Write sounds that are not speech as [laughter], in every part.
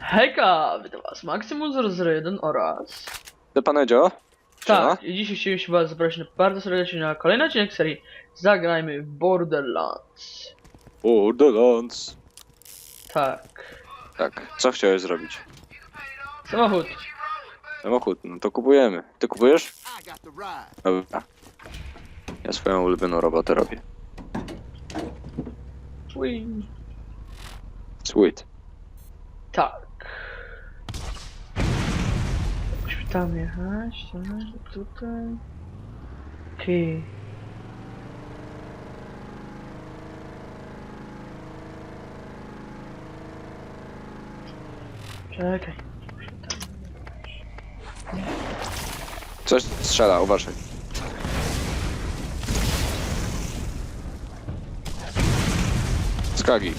Hejka, witam was, Maximus01 oraz... To pan Edzio? Tak, i dzisiaj chcieliśmy was zaprosić bardzo serdecznie na kolejny odcinek serii Zagrajmy w Borderlands. Borderlands. Tak. Tak, co chciałeś zrobić? Samochód. Samochód, no to kupujemy. Ty kupujesz? Dobra. Ja swoją ulubioną robotę robię. Ui. Sweet. Tak. Tam jechać, tak, tutaj. Okej. Czekaj. Coś strzela, uważaj. Skagi.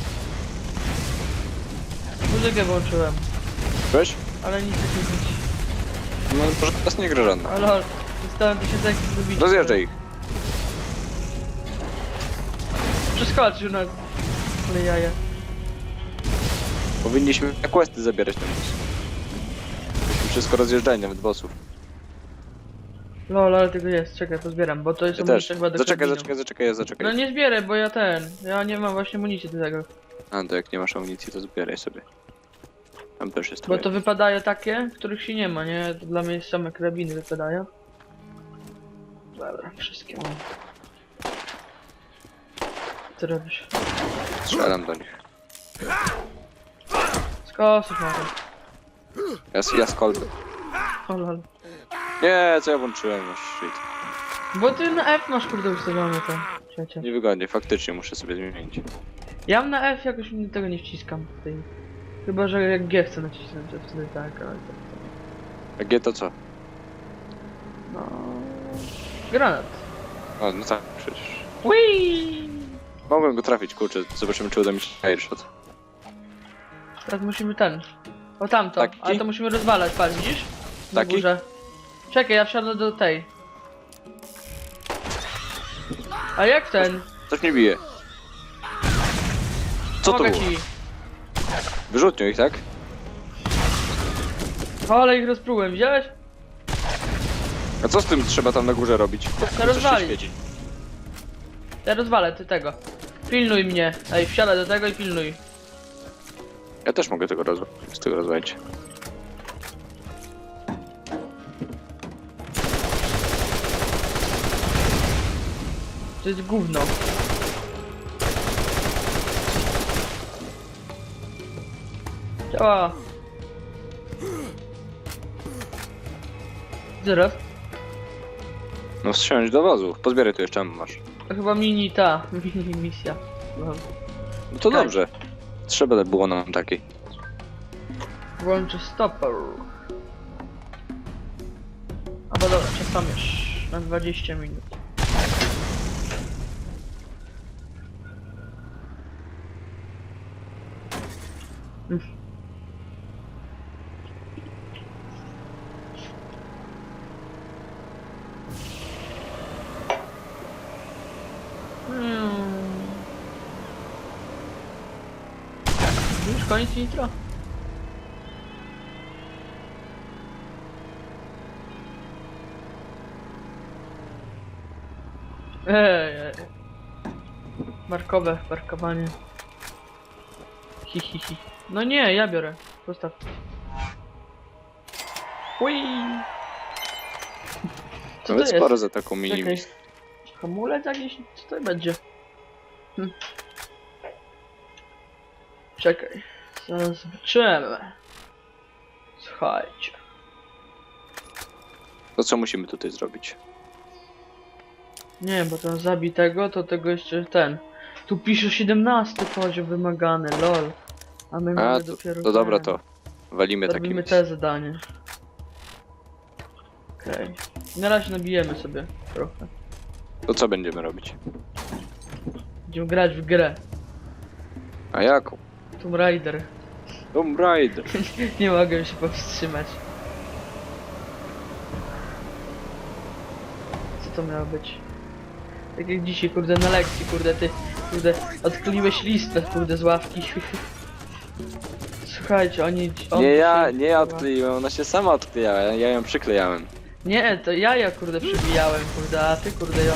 Muzykę włączyłem, Weź? ale nic nie widać. No może teraz nie gra żadna. Dostałem bicia. Rozjeżdżaj ich. Przeskoczył na... Ale jaja. Powinniśmy na questy zabierać ten bus. Myśmy wszystko rozjeżdżali, nawet bossów. Lol, ale tego jest, czekaj, pozbieram, bo to jest Ja też. amunicja chyba do Zaczekaj, karabinu. zaczekaj, zaczekaj, zaczekaj. No nie zbierę, bo ja ten, ja nie mam właśnie amunicji do tego. A, to jak nie masz amunicji, to zbieraj sobie. Tam też jest Bo to wypadają takie, których się nie ma, nie? To dla mnie same karabiny wypadają. Dobra, wszystkie mam. Co robisz? Strzelam do nich. Skosów mam. Ja, z- ja z kolby. Nie, co ja włączyłem? No shit. Bo ty na F masz kurde ustawione to. Przecież. Niewygodnie, faktycznie muszę sobie zmienić. Ja na F jakoś mi tego nie wciskam. Tej. Chyba, że jak G chcę nacisnąć, to wtedy tak, ale to... A G to co? No... Granat. O, no tak, przecież. Whee! Mogłem go trafić, kurczę, zobaczymy czy uda mi się airshot. Teraz musimy ten. O tamto, Taki? ale to musimy rozwalać, patrz, widzisz? Na Taki? górze. Czekaj, ja wsiadę do tej. A jak ten? Coś mnie bije. Co to było? ci. Wyrzutnią ich, tak? Ale ich rozprułem, widziałeś? A co z tym trzeba tam na górze robić? Się rozwalić. świeci. Ja rozwalę, ty tego. Pilnuj mnie. Ej, wsiadaj do tego i pilnuj. Ja też mogę tego rozwalić. Z tego rozwalić. To jest gówno. Działa. Zaraz. No wsiąść do wozu. Pozbieraj tu jeszcze masz. To chyba mini ta, [laughs] mini misja. No. No to Tak. dobrze. Trzeba było nam takiej. Włączę stopper. Albo dobra, czasamiesz na 20 minut. Koniec nitro? Ej, ej. Markowe, parkowanie. Hi, hi, hi. No nie, ja biorę. Postaw. Ui. Co Nawet to sporo jest? za taką mini Czekaj. Hamulec jakiś? Co to będzie? Hm. Czekaj. Zaraz zobaczymy. Słuchajcie. To co musimy tutaj zrobić? Nie, bo ten zabij tego, to tego jeszcze ten. Tu pisze 17 poziom wymagany, lol. A my A, mamy to, dopiero to dobra ten. to. Walimy Robimy misje. te zadanie. Okej. Na razie nabijemy sobie trochę. To co będziemy robić? Będziemy grać w grę. A jaką? Tomb Raider. Tomb Raider. [laughs] Nie mogę się powstrzymać. Co to miało być? Tak jak dzisiaj, kurde, na lekcji, kurde, ty, kurde, odkleiłeś listę, kurde, z ławki. [laughs] Słuchajcie, oni... on Nie ja, się- nie ja odkleiłem, ona się sama odklejała, ja ja ją przyklejałem. Nie, to ja ja kurde przybijałem, kurde, a ty kurde ją...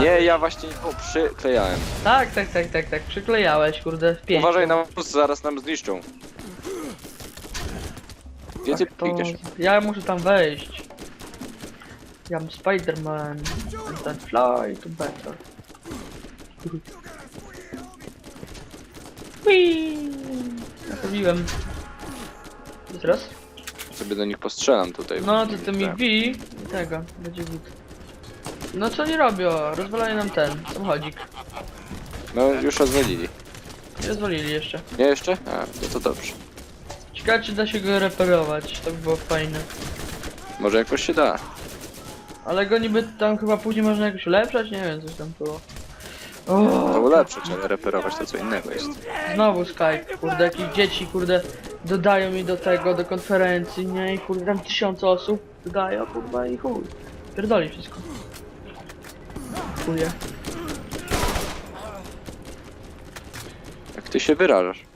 Nie, ja właśnie ją przyklejałem. Tak, tak, tak, tak, tak, przyklejałeś, kurde, w pięć. Uważaj na mus, zaraz nam zniszczą. Ty Tak, to... Ja muszę tam wejść. Ja am Spider-Man. And then fly to better. Whee! Zrobiłem. I teraz? Sobie do nich postrzelam tutaj. No to ty mi Tak. bij i tego, będzie git. No co nie robią? Rozwalają nam ten samochodzik. No już rozwalili. Nie rozwalili jeszcze. Nie jeszcze? A, no to dobrze. Ciekawe czy da się go reperować, to by było fajne. Może jakoś się da. Ale go niby tam chyba później można jakoś ulepszać, nie wiem, coś tam było. To O, ulepszyć, ale reperować to co innego jest. znowu Skype, kurde, jakieś dzieci, kurde, dodają mi do tego, do konferencji, nie, i kurde, tam tysiące osób dodają, kurwa, i chuj. Pierdoli wszystko. Chuje. Jak ty się wyrażasz?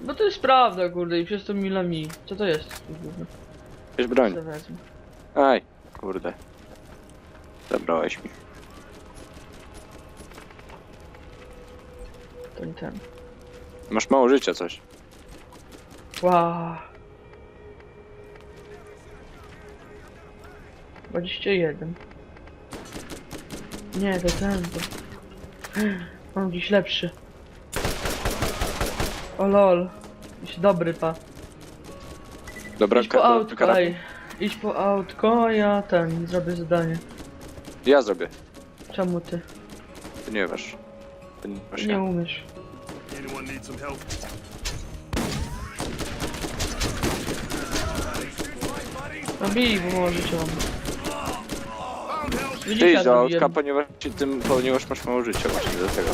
No to jest prawda, kurde, i przez to mila mi. Co to jest? Weź broń. Co wezmę? Aj, kurde. Zabrałeś mi. To nie ten. Masz mało życia coś. Wow. 21. Nie, to ten, to... [gasps] Mam gdzieś lepszy. O lol. Jakiś dobry pa. Dobra, Idź po ka- autko, ej. Idź po autko, a ja ten, zrobię zadanie. Ja zrobię. Czemu ty? Ty nie wiesz. Ty nie wiesz Nie ja. umiesz. Anyone need some help? No bij, bo może cię mam. Ty idź do autka, ponieważ ci tym, ponieważ masz mało życia właśnie do tego.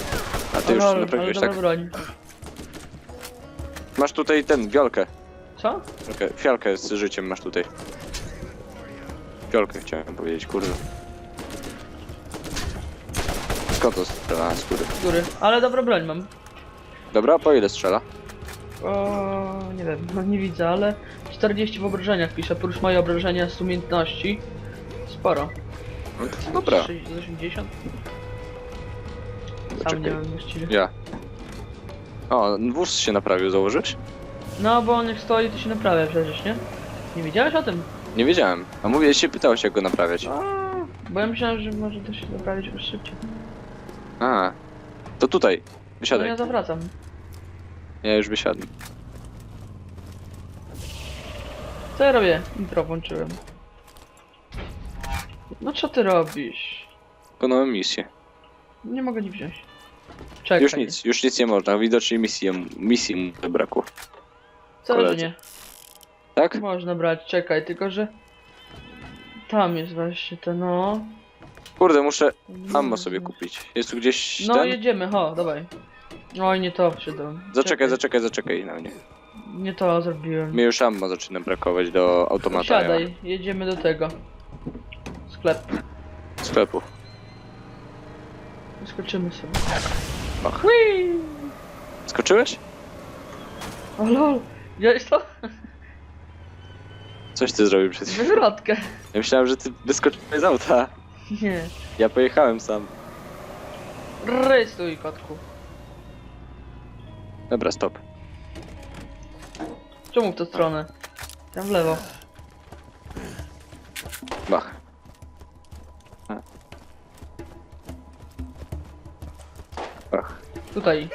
A ty już ale naprawiłeś, dobra tak? broń. Masz tutaj ten, fiolkę. Co? Okay, fiolkę z życiem masz tutaj. Fiolkę chciałem powiedzieć, kurde. Skąd to strzela z góry? Góry. Ale dobrą broń mam. Dobra, po ile strzela? O, nie wiem, no nie widzę, ale 40 w obrażeniach pisze, prócz moje obrażenia z umiejętności. Sporo. No to dobra. 80? Sam Czekaj. nie wiem właściwie. Ja. O, wóz się naprawił, założysz? No bo on jak stoi to się naprawia przecież, nie? Nie widziałeś o tym? Nie wiedziałem. A mówię, się pytałeś jak go naprawiać. A, bo ja myślałem, że może to się naprawić już szybciej. A. To tutaj. No Wysiadaj. ja zawracam. Ja już wysiadłem. Co ja robię? Intro włączyłem. No co ty robisz? Wykonałem misję. Nie mogę nie wziąć. Czekaj. Już nic, już nic nie można. Widocznie misji, misji mu zabrakło. Wcale, że koledzy. nie. Tak? Można brać, czekaj, tylko że... Tam jest właśnie to, no. Kurde, muszę ammo sobie kupić. Jest tu gdzieś No ten? jedziemy, ho, dawaj. Oj, nie to przydam. Zaczekaj, zaczekaj, zaczekaj na mnie. Nie to zrobiłem. Mnie już ammo zaczyna brakować do automata. Siadaj, jedziemy do tego. Sklep. Sklepu. Skoczymy sobie. Ach. Whee! Skoczyłeś? O lol, widziałeś to? Coś ty zrobił przed chwilą. Wywrotkę. Ja myślałem, że ty wyskoczyłeś z auta. Nie. Ja pojechałem sam. Rystuj, kotku. Dobra, stop. Czemu w tę stronę? Tam w lewo. Bach. Bach. Tutaj.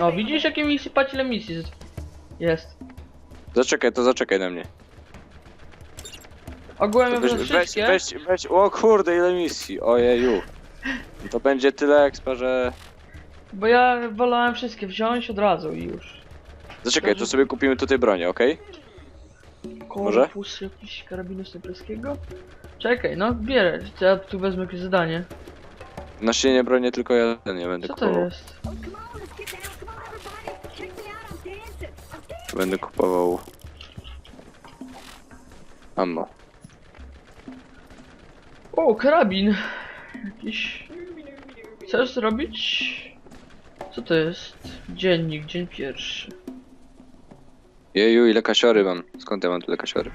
O, widzisz jakie misje, patrz ile misji jest. Zaczekaj, to zaczekaj na mnie. Ogółem Weź, weź, weź, weź, o kurde, ile misji, ojeju. To będzie tyle expa, że... Bo ja wolałem wszystkie wziąć od razu i już. Zaczekaj, to sobie kupimy tutaj bronię, okej? Może? Korpus jakiś karabinu snajperskiego? Czekaj, no bierę. Ja tu wezmę jakieś zadanie. Na ścianie bronię tylko jeden, nie będę Co to kupował. jest? Będę kupował... Ammo. O, karabin. Jakiś... Chcesz zrobić? Co to jest? Dziennik, dzień pierwszy. Jeju, ile kasiory mam. Skąd ja mam tyle kasiory?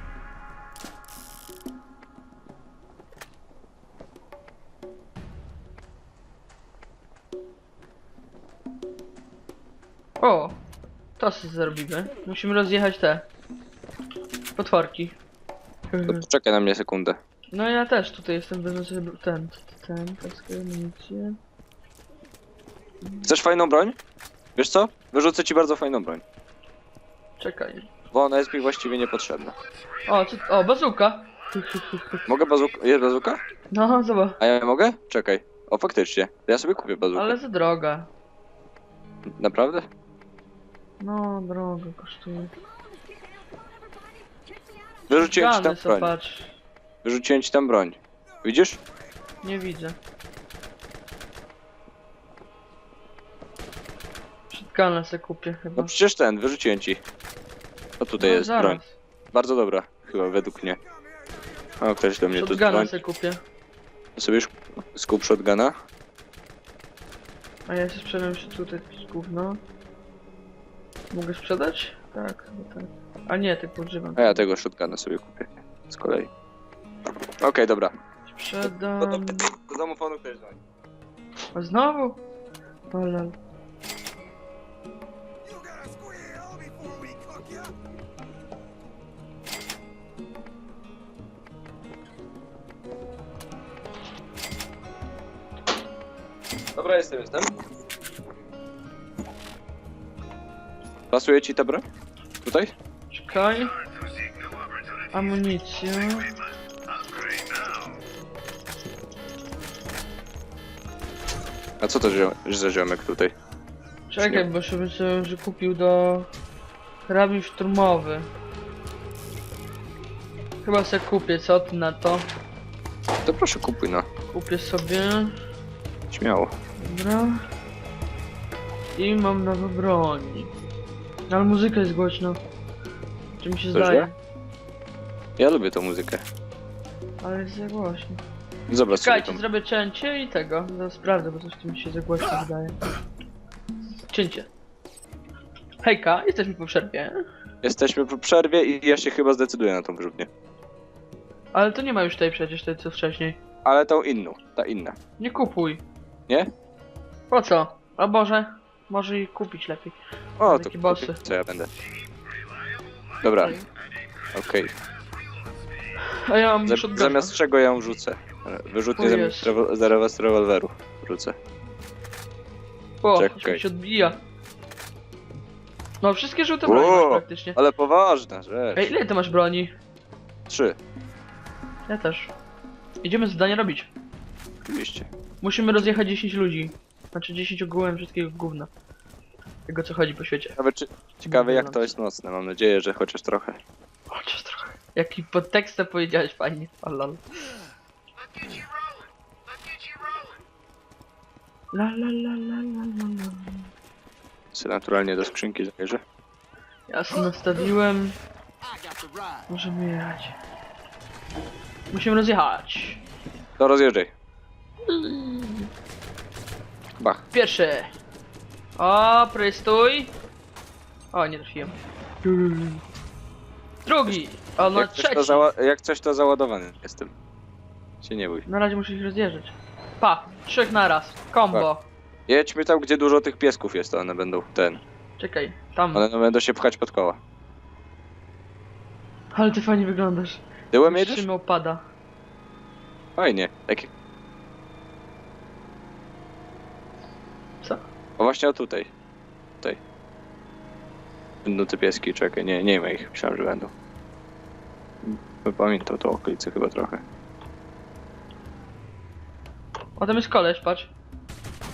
O! To sobie zrobimy. Musimy rozjechać te... Potworki. To poczekaj na mnie sekundę. No ja też tutaj jestem, wezmę sobie br- ten, ten, kaskę, amunicję. Chcesz fajną broń? Wiesz co? Wyrzucę ci bardzo fajną broń. Czekaj. Bo ona jest mi właściwie niepotrzebna. O, co, o, bazuka! Mogę bazuka? Jest bazuka? No, zobacz. A ja mogę? Czekaj. O, faktycznie. To ja sobie kupię bazukę. Ale za droga. Naprawdę? No, drogo kosztuje. Wyrzuciłem ci tam Gany broń. patrz. Wyrzuciłem ci tam broń. Widzisz? Nie widzę. Shotgun'a se kupię chyba. No przecież ten, wyrzuciłem ci. O, tutaj No, jest zaraz. broń. Bardzo dobra, chyba według mnie. O, ktoś do mnie tu Shotgun'a dzwoni. se kupię. To sobie już skup shotguna. A ja się sprzedam się tutaj z gówno. Mogę sprzedać? Tak, no tak. A nie, tylko używam. A ja tego shotguna sobie kupię. Z kolei. Okej, dobra. Do, Sprzedam. do, do domofonu ktoś dzwoni. A znowu? O lol. You gotta squeal before we cook you. Dobra, jestem, jestem. Pasuje ci ta broń? Tutaj? Czekaj. Amunicja. A co to zio- za ziomek tutaj? Czekaj, bo sobie sobie że kupił do karabin szturmowy. Chyba se kupię, co ty na to? To proszę kupuj, no. Kupię sobie. Śmiało. Dobra. I mam nowe broni. Ale muzyka jest głośna. Czy mi się To zdaje? źle? Ja lubię tą muzykę. Ale jest za głośno. Zobacz sobie Czekajcie, tą. zrobię cięcie i tego. Zaraz sprawdzę, bo coś tu mi się za głośno wydaje. Cięcie. Hejka, jesteśmy po przerwie. Jesteśmy po przerwie i ja się chyba zdecyduję na tą wyrzutnię. Ale to nie ma już tej przecież, tej co wcześniej. Ale tą inną, ta inna. Nie kupuj. Nie? Po co? A Boże, może i kupić lepiej. O, to Takie bossy. kupię, co ja będę. Dobra, okej. A ja mam Za- shotguna. Zamiast czego ja ją rzucę? Wyrzutnie O zamiast Jezu. rewo- rewolweru rzucę. O, czekaj. się odbija. No, wszystkie żółte broni praktycznie. Ale poważna rzecz. Ej, ile ty masz broni? Trzy, Ja też. Idziemy zadanie robić. oczywiście. Musimy rozjechać 10 ludzi. Znaczy 10 ogółem wszystkiego gówna. Tego co chodzi po świecie. Ciekawe, czy, ciekawe jak to jest nocne. Mam nadzieję, że chociaż trochę. Chociaż trochę. Jaki podtekst powiedziałeś fajnie. Lol. La la la la la la la. Se naturalnie do skrzynki zajrzę. Ja sobie nastawiłem. Możemy jechać. Musimy rozjechać. To rozjeżdżaj. Bach. Pierwszy. O, prystój. O, nie trafiłem. Drugi. O, no jak, coś trzeci. to zała- jak coś to załadowany jestem. Się nie bój. Na razie muszę ich rozjeżdżać. Pa, trzech naraz. Combo. Jedźmy tam, gdzie dużo tych piesków jest, to one będą ten. Czekaj, tam. One będą się pchać pod koła. Ale ty fajnie wyglądasz. Tyłem jedziesz? Trzymał pada. Fajnie. Taki... O właśnie o tutaj. Tutaj. Będą te pieski, czekaj, nie, nie ma ich, myślałem, że będą. Bym Pamiętał to okolice chyba trochę. O, tam jest koleś, patrz.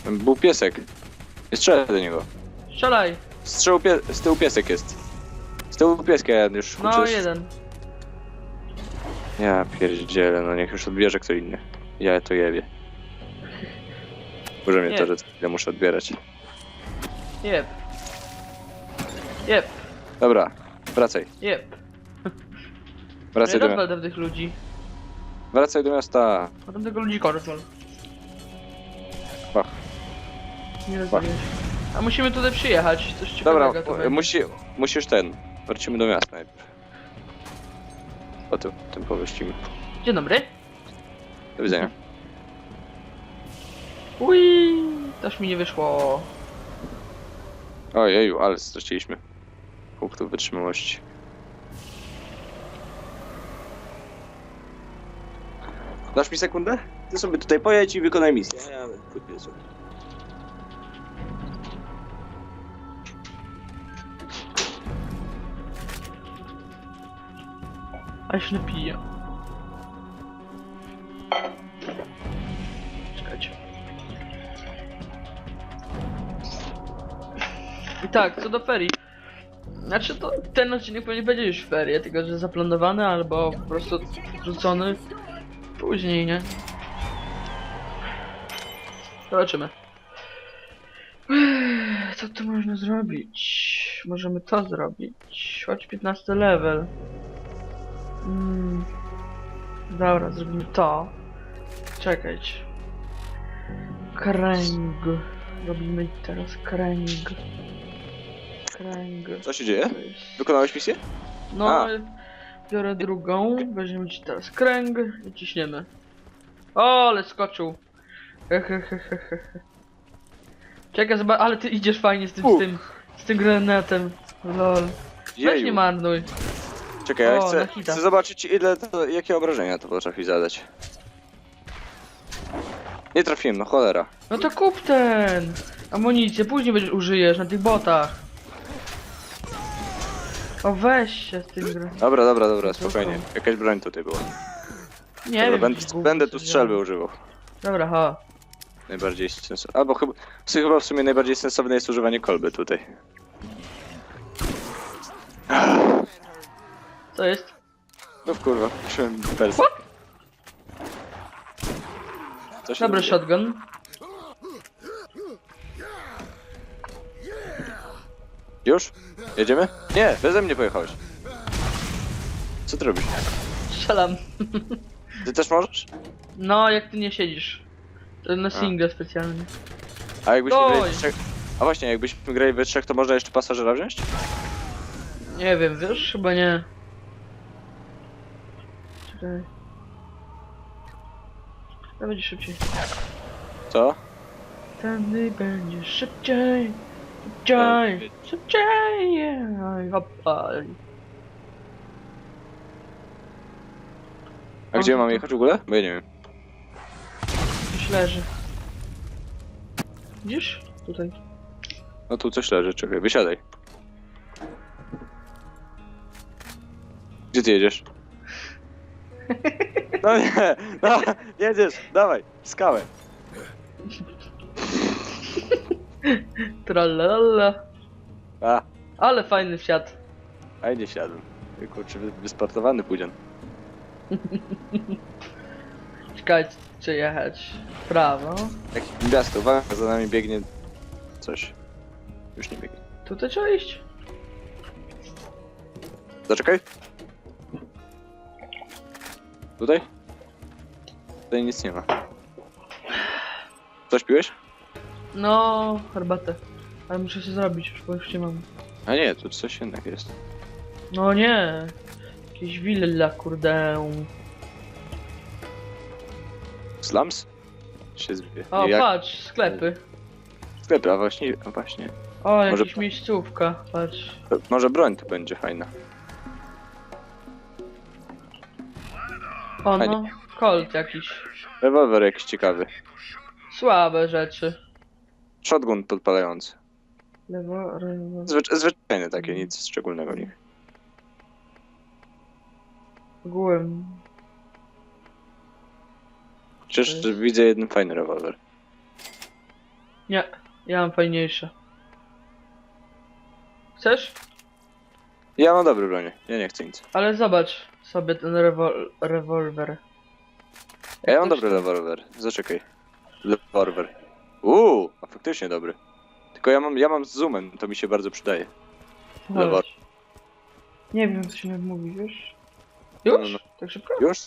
Tam Był piesek. Nie strzelę do niego. Strzelaj. Strzał pie... z tyłu piesek jest. Z tyłu pieska ja już No, kurczę, jeden. Ja pierdzielę, no niech już odbierze kto inny. Ja to jebie. Może mnie Nie. to, że co chwilę muszę odbierać. Jep. Jep, Dobra, wracaj. jep. Wracaj do, Nie mia- rozwal tam tych ludzi. wracaj do miasta. A tam tego ludzi rozwal. Bach. Nie rozwaliłeś. A musimy tutaj przyjechać. Coś Dobra, ciekawego tu będzie. musi, musisz ten. Wrócimy do miasta najpierw. Potem tym po wyścigu. Dzień dobry. Do widzenia. Ui, też mi nie wyszło. Ojeju, ale straciliśmy punktów wytrzymałości. Dasz mi sekundę? Ty sobie tutaj pojedź i wykonaj misję. Ja pójdę sobie. A się napiję. Tak, co do ferii. Znaczy to ten odcinek pewnie będzie już ferie, tylko że zaplanowany albo po prostu rzucony później, nie? Zobaczymy. Co tu można zrobić? Możemy to zrobić. Chodź 15 level. Mm. Dobra, zrobimy to. Czekać. Kręg. Robimy teraz kręg. Kręg. Co się dzieje? Wykonałeś misję? No, A. biorę drugą. Weźmiemy ci teraz kręg i ciśniemy. O, ale skoczył. Czekaj, zobacz, ale ty idziesz fajnie z tym, z tym, z tym granatem. Lol. Weź nie Jeju. marnuj. Czekaj, ja O, chcę, hita. chcę zobaczyć ile to, jakie obrażenia to potrafi zadać. Nie trafiłem, no cholera. No to kup ten! Amunicję, później będziesz użyjesz na tych botach. O weź się z tym gry. Dobra, dobra, dobra, spokojnie. Jakaś broń tutaj była. Nie Dobra, wiem. będę, gówno będę tu strzelby używał. Dobra, ha. Najbardziej sensowne. Albo chyba, w sumie- chyba w sumie najbardziej sensowne jest używanie kolby tutaj. Co jest? No w kurwa, muszyłem persę. Co się Dobry dzieje? shotgun. Już? Jedziemy? Nie, beze mnie pojechałeś. Co ty robisz? Strzelam. [laughs] Ty też możesz? No, jak ty nie siedzisz. To na single specjalnie. A jakbyśmy grali we trzech... A właśnie, jakbyśmy grali we trzech, to można jeszcze pasażera wziąć? Nie wiem, wiesz? Chyba nie. Czekaj. To będzie szybciej. Co? Tędy będzie szybciej. Szybciej. yeah. Hopa. A gdzie mam jechać w ogóle? Bo ja nie wiem. Gdzieś leży. Widzisz? Tutaj. No tu coś leży, czekaj, wysiadaj. Gdzie ty jedziesz? [laughs] No nie, no, jedziesz, dawaj, skałę. Tralala. A, Ale fajny wsiad. a nie siadłem. Kurczę, wy- wysportowany pójdziemy. [laughs] Czekać, czy jechać w prawo. Jak gwiazdo, uwaga, za nami biegnie coś. Już nie biegnie. Tutaj trzeba iść. Zaczekaj. Tutaj? Tutaj nic nie ma. Coś piłeś? No, herbatę. Ale muszę się zrobić, już, bo już nie mam. A nie, tu coś jednak jest. No nie. Jakieś willa, kurde. Slums? Się zwie. O, Jak patrz, sklepy. sklepy, a właśnie, a właśnie. O, Może- jakaś miejscówka, patrz. To Może broń tu będzie fajna. O Fajnie. no, Colt jakiś. Rewolwer jakiś ciekawy. Słabe rzeczy. Shotgun podpalający. Lewo, lewo. Zwycz zwyczajne takie, nic szczególnego w nich. Ogółem. Jest- widzę jeden fajny rewolwer. Nie, ja mam fajniejsze. Chcesz? Ja mam dobre bronie, ja nie chcę nic. Ale zobacz sobie ten rewol rewolwer. Ja mam dobry rewolwer. Zaczekaj. Rewolwer. Uuu, a faktycznie dobry. Tylko ja mam, ja mam z zoomem, to mi się bardzo przydaje. Lewo. Chodź. Nie wiem, co się mówi, wiesz? Już? No, no. Tak szybko? Już?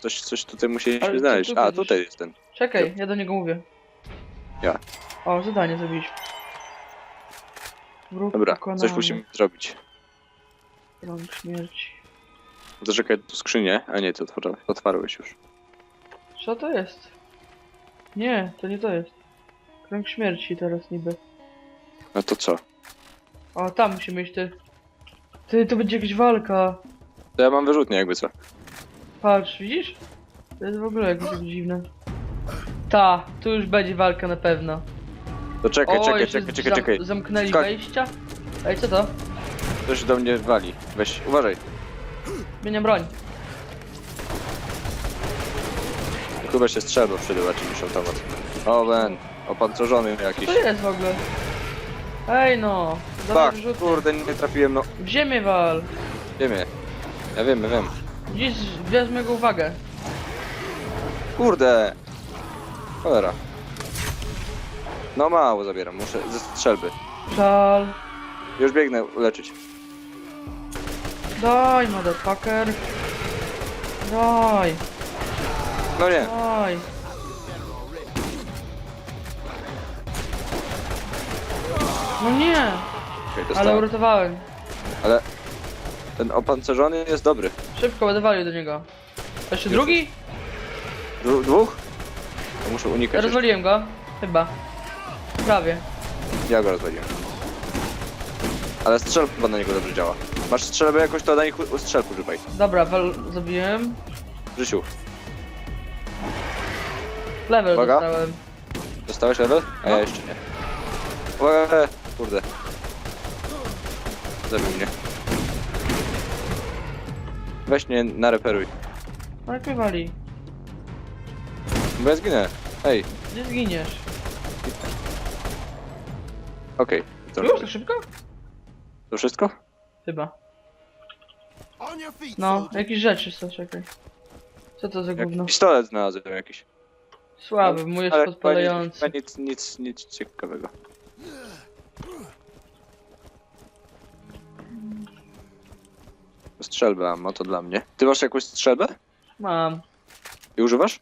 Coś, coś tutaj musieliśmy Ale ty znaleźć. tu A, widzisz. tutaj jest ten. Czekaj, ja do niego mówię. Ja. O, zadanie zrobiliśmy. Wróg Dobra, coś pokonany. musimy zrobić. Rąk śmierci. Zaczekaj tu skrzynię, a nie, to otwar- otwarłeś już. Co to jest? Nie, to nie to jest. Krąg śmierci teraz niby. No to co? O, tam musimy iść ty. Ty, to będzie jakaś walka. To ja mam wyrzutnię jakby co. Patrz, widzisz? To jest w ogóle jakieś dziwne. Ta, tu już będzie walka na pewno. To czekaj, czekaj, jeszcze czekaj, czekaj, zam- czekaj. Zamknęli Skok. wejścia. Ej, co to? Ktoś do mnie wali. Weź, uważaj. Zmieniam broń. Chyba się strzelba przyda raczej niż automat. O, Ben. Opancerzony jakiś. Co to jest w ogóle? Ej no, Tak, wrzut. kurde, nie trafiłem, no. W ziemię wal. Wiemy. Ja wiem, ja wiem. Dziś wezmę go uwagę. Kurde! Cholera. No mało zabieram, muszę ze strzelby. Żal. Już biegnę leczyć. Daj, motherfucker. Daj, No nie, daj. No nie, Okej, ale uratowałem. Ale ten opancerzony jest dobry. Szybko będę walił do niego. Jeszcze drugi? Dwu- dwóch? To muszę unikać. jeszcze. Rozwaliłem go. Chyba. Prawie. Ja go rozwaliłem. Ale strzelba na niego dobrze działa. Masz strzelbę jakoś, to na nich u- strzelb używaj. Dobra, wal zabiłem. Życiu. Level Uwaga. dostałem. Dostałeś level? A ja No. jeszcze nie. Uwaga, kurde. Zabił mnie. Weź mnie nareperuj. No jak mnie wali? Bo ja zginę. Ej, Gdzie zginiesz? okej. To, Już tak szybko? to wszystko? Chyba. On your feet, No, soldier. jakieś rzeczy są, czekaj. Co to za Jak gówno? pistolet znalazłem jakiś. Słaby, mój jest Ale podpalający. chyba Nic, nic, nic ciekawego. Strzelbę mam, to dla mnie. Ty masz jakąś strzelbę? Mam. I używasz?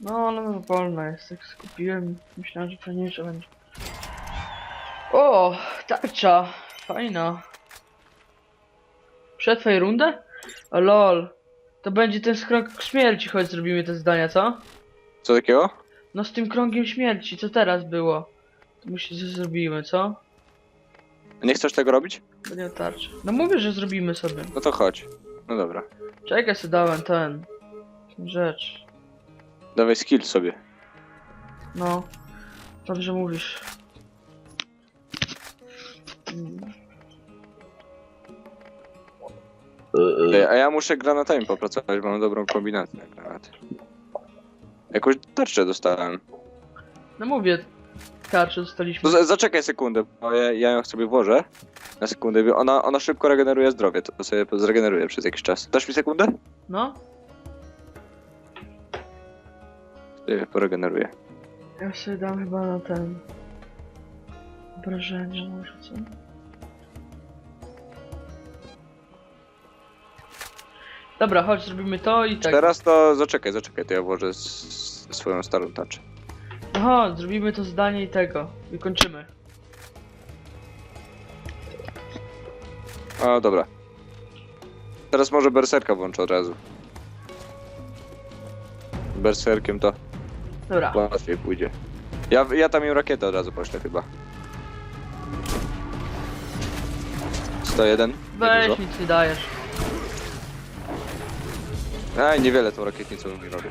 No, ale wolna jest, tak skupiłem. Myślałem, że fajniejsze będzie. O, tarcza. Fajna. Przetrwaj rundę? O lol. To będzie ten krąg śmierci, choć zrobimy te zdania, co? Co takiego? No z tym krągiem śmierci, co teraz było? To musi, że zrobimy, co? Nie chcesz tego robić? Bo nie tarczy. No mówię, że zrobimy sobie. No to chodź. No dobra. Czekaj, sobie dałem ten. Rzecz. Dawaj skill sobie. No. Dobrze mówisz. Mm. Ej, A ja muszę granatami popracować, bo mam dobrą kombinację na granaty. Jakąś tarczę dostałem. No mówię, tarczę dostaliśmy. Za, zaczekaj sekundę, bo ja, ja ją sobie włożę. Na sekundę, bo ona, ona szybko regeneruje zdrowie, to sobie zregeneruję przez jakiś czas. Dasz mi sekundę? No, Sobie poregeneruję. ja sobie dam chyba na ten. Obrażenie może co? Dobra, chodź, zrobimy to i tak. Teraz to zaczekaj, zaczekaj, to ja włożę s, s, swoją starą tarczę. Aha, zrobimy to zdanie i tego. I kończymy. A dobra. Teraz może berserka włączę od razu. Berserkiem to Dobra. łatwiej pójdzie. Ja, ja tam ją rakietę od razu poślę chyba. 101? Weź, Niedużo. nic nie dajesz. Aj, niewiele tą rakietnicą mi robię.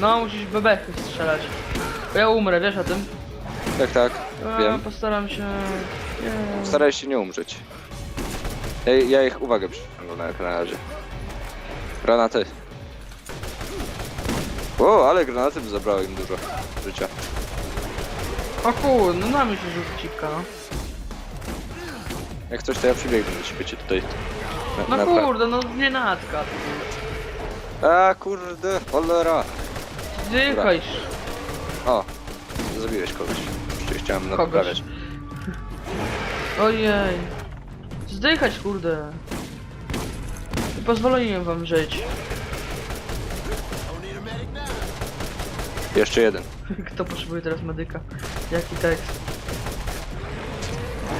No, musisz bebechy strzelać. Bo ja umrę, wiesz o tym? Tak, tak. A, Wiem. postaram się... Nie. Staraj się nie umrzeć. Ja, ja ich uwagę przyciągnę na, na razie. Granaty. O, ale granaty by zabrały im dużo życia. O kur, no na mnie się rzucika. Jak coś to ja przybiegnę do ciebie cię tutaj. Na, No napraw- kurde, no nie natka. A kurde, cholera. Zdychaj. O, zabiłeś kogoś. Jeszcze chciałem Kogoś. naprawiać. Ojej. Zdychać kurde. Nie pozwoliłem wam żyć. Jeszcze jeden. [laughs] Kto potrzebuje teraz medyka? Jaki tekst?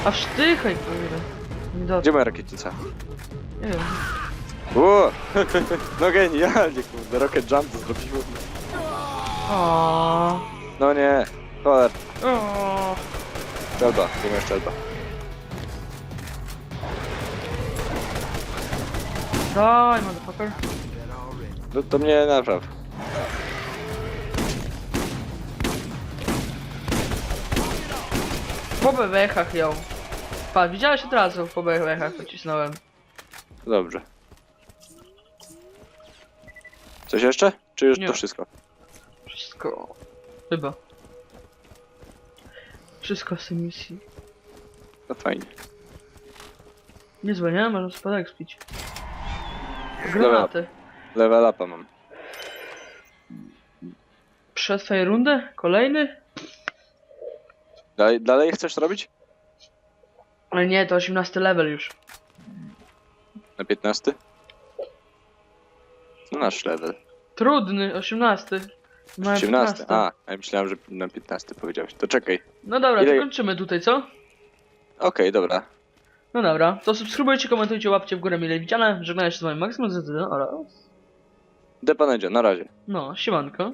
A sztychaj kurde. Nie do... Gdzie moja rakietnica? Nie wiem. O! [laughs] No genialnie, kurde, rocket jump to zrobiło. O. No nie, cholera. O. Szczelba, gdzie moja szczelba? Daj, motherfucker. No to mnie napraw. Po bebechach ją. Pa, widziałeś od razu po bebechach pocisnąłem. Dobrze. Coś jeszcze? Czy już Nie. to wszystko? Wszystko. Chyba. Wszystko z tej misji. No fajnie. Niezłe, nie? Można spadek spić. Granaty. Level upa mam. Przed twojej rundę? Kolejny? Dalej, dalej chcesz robić? Ale nie, to 18 level już. Na 15? No nasz level. Trudny, 18. 18. 15. A, ja myślałem, że na 15 powiedziałeś. To czekaj. No dobra, Ile- to kończymy tutaj, co? Okej, dobra. No dobra, to subskrybujcie, komentujcie, łapcie w górę mile widziane. Żegnam się z wami Maksym ZD oraz... Depanedzio, na razie. No, siemanko.